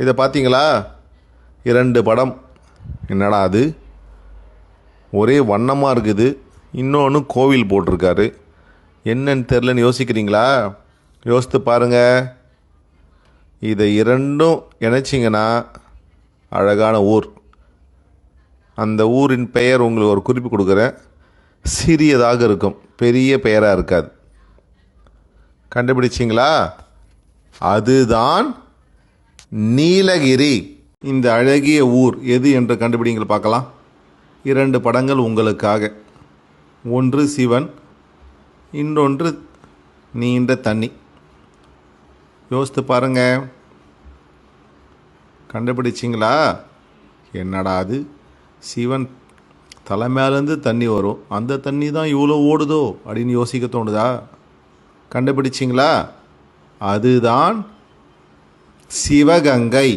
இதை பார்த்தீங்களா? இரண்டு படம். என்னடா அது? ஒரே வண்ணமாக இருக்குது. இன்னொன்று கோவில் போட்டிருக்காரு. என்னன்னு தெரிலன்னு யோசிக்கிறீங்களா? யோசித்து பாருங்கள் இதை இரண்டும் இணைச்சிங்கன்னா அழகான ஊர். அந்த ஊரின் பெயர் உங்களுக்கு ஒரு குறிப்பு கொடுக்குறேன். சிறியதாக இருக்கும். பெரிய பெயராக இருக்காது. கண்டுபிடிச்சிங்களா? அதுதான் நீலகிரி. இந்த அழகிய ஊர் எது என்று கண்டுபிடிங்கள் பார்க்கலாம். இரண்டு படங்கள் உங்களுக்காக. ஒன்று சிவன் இன்னொன்று நீண்ட தண்ணி. யோசித்து பாருங்க. கண்டுபிடிச்சிங்களா? என்னடா அது? சிவன் தலை மேலேருந்து தண்ணி வரும். அந்த தண்ணி தான் இவ்வளோ ஓடுதோ அப்படின்னு யோசிக்க தோணுதா? கண்டுபிடிச்சிங்களா? அதுதான் சிவகங்கை